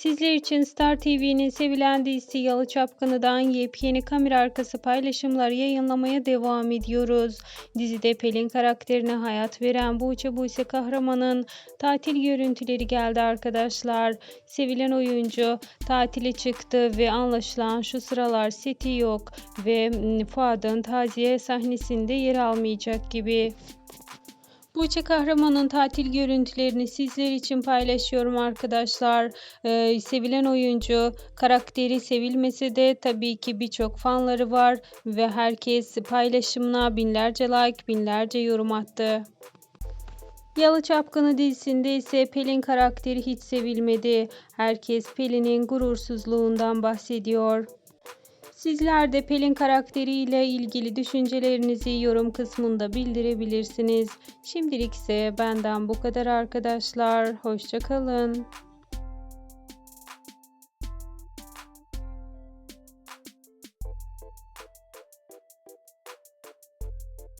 Sizler için Star TV'nin sevilen dizisi Yalı Çapkını'dan yepyeni kamera arkası paylaşımlar yayınlamaya devam ediyoruz. Dizide Pelin karakterine hayat veren Buğçe Buse kahramanın tatil görüntüleri geldi arkadaşlar. Sevilen oyuncu tatile çıktı ve anlaşılan şu sıralar seti yok ve Fuad'ın taziye sahnesinde yer almayacak gibi. Buğçe Kahraman'ın tatil görüntülerini sizler için paylaşıyorum arkadaşlar. Ee, sevilen oyuncu karakteri sevilmese de tabii ki birçok fanları var ve herkes paylaşımına binlerce like, binlerce yorum attı. Yalı Çapkını dizisinde ise Pelin karakteri hiç sevilmedi. Herkes Pelin'in gurursuzluğundan bahsediyor. Sizler de Pelin karakteriyle ilgili düşüncelerinizi yorum kısmında bildirebilirsiniz. Şimdilik ise benden bu kadar arkadaşlar. Hoşçakalın.